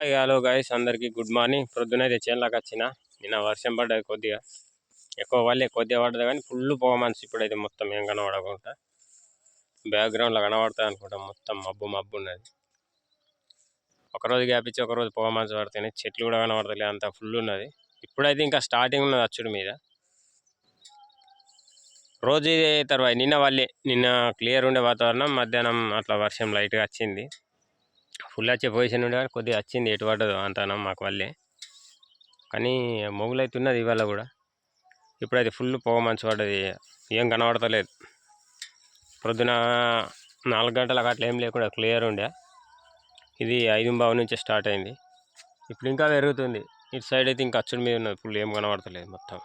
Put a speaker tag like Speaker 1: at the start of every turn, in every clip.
Speaker 1: Hello guys అందరికీ good morning ప్రొద్దున అయితే చేనులోకి వచ్చిన. నిన్న వర్షం పడ్డది కొద్దిగా. ఎక్కువ వాళ్ళే కొద్దిగా పడ్డది కానీ ఫుల్ పొగ మనసు ఇప్పుడైతే మొత్తం ఏం కనబడకుండా. బ్యాక్గ్రౌండ్లో కనబడుతుంది అనుకుంటా. మొత్తం మబ్బు మబ్బు ఉన్నది. ఒకరోజు గ్యాప్ ఇచ్చి ఒకరోజు పొగ మనసు పడుతుంది చెట్లు కూడా కనబడతలే. అంత ఫుల్ ఉన్నది. ఇప్పుడైతే ఇంకా స్టార్టింగ్ ఉన్నది అచ్చుడు మీద. రోజు ఇదే తర్వాత. నిన్న వాళ్ళే నిన్న క్లియర్ ఉండే వాతావరణం. మధ్యాహ్నం అట్లా వర్షం లైట్గా వచ్చింది. ఫుల్ వచ్చే పొజిషన్ ఉండే కొద్దిగా వచ్చింది ఎటు పడ్డదు అంతాను మాకు వల్లే కానీ మొగులు అయితే ఉన్నది ఇవాళ కూడా. ఇప్పుడైతే ఫుల్ పొగ మంచు పడ్డది ఏం కనబడతలేదు. ప్రొద్దున నాలుగు గంటలకు అట్లా ఏం లేకుండా క్లియర్ ఉండే. ఇది ఐదు బావు నుంచి స్టార్ట్ అయింది. ఇప్పుడు ఇంకా పెరుగుతుంది. ఇటు సైడ్ అయితే ఇంకా అచ్చుడి మీద ఉన్నది ఫుల్ ఏం కనబడతలేదు మొత్తం.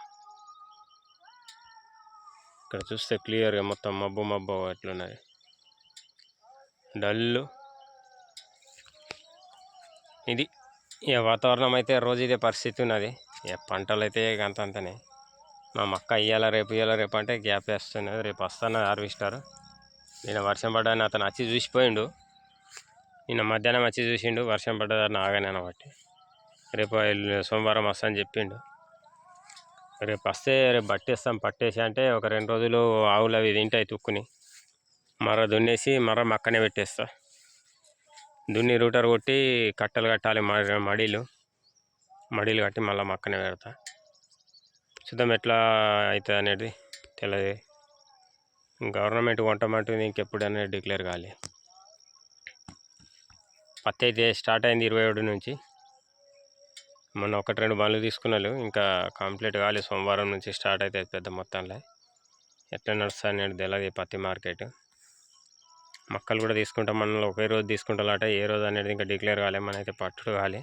Speaker 1: ఇక్కడ చూస్తే క్లియర్గా మొత్తం మబ్బు మబ్బు ఎట్లున్నది డల్లు. ఇది ఇక వాతావరణం అయితే రోజు ఇదే పరిస్థితి ఉన్నది. ఇక పంటలు అయితే అంత మా మక్క ఇయ్యాల రేపు ఇయ్యాల రేపు అంటే గ్యాప్ వేస్తున్నది. రేపు వస్తాను హార్వెస్టర్. నేను వర్షం పడ్డాను అతను వచ్చి చూసిపోయిండు. నిన్న మధ్యాహ్నం వచ్చి చూసిండు వర్షం పడ్డదని ఆగానే బట్టి రేపు సోమవారం వస్తాను అని చెప్పిండు. రేపు వస్తే రేపు పట్టేస్తాం పట్టేసి అంటే ఒక రెండు రోజులు ఆవులు అవి తింటాయి తుక్కుని. మర దున్నేసి మర మక్కనే పెట్టేస్తా. దున్ని రూటర్ కొట్టి కట్టలు కట్టాలి మడీలు. మడీలు కట్టి మళ్ళీ మక్కనే పెడతా. చూద్దాం ఎట్లా అవుతుంది అనేది తెలియదు గవర్నమెంట్ కొంటమంటుంది ఇంకెప్పుడైనా డిక్లేర్ కావాలి పత్తి అయితే స్టార్ట్ అయింది ఇరవై ఏడు నుంచి. మొన్న ఒకటి రెండు బండ్లు తీసుకున్నారు ఇంకా కంప్లీట్ కావాలి సోమవారం నుంచి స్టార్ట్ అవుతుంది పెద్ద మొత్తంలో. ఎట్లా నడుస్తుంది అనేది తెలియదు పత్తి మార్కెట్. మక్కలు కూడా తీసుకుంటాం. మనలో ఒకే రోజు తీసుకుంటారట. ఏ రోజు అనేది ఇంకా డిక్లేర్ కాలే. మన అయితే పట్టుడు కాలే.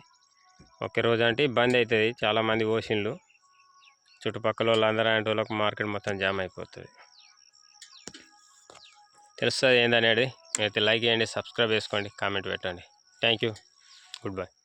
Speaker 1: ఒకే రోజు అంటే ఇబ్బంది అవుతుంది చాలామంది ఓషన్లు చుట్టుపక్కల వాళ్ళందరూ అంటే వాళ్ళకి మార్కెట్ మొత్తం జామ్ అయిపోతుంది. తెలుస్తుంది ఏందనేది? అయితే లైక్ చేయండి సబ్స్క్రైబ్ చేసుకోండి కామెంట్ పెట్టండి. Thank you. Good bye.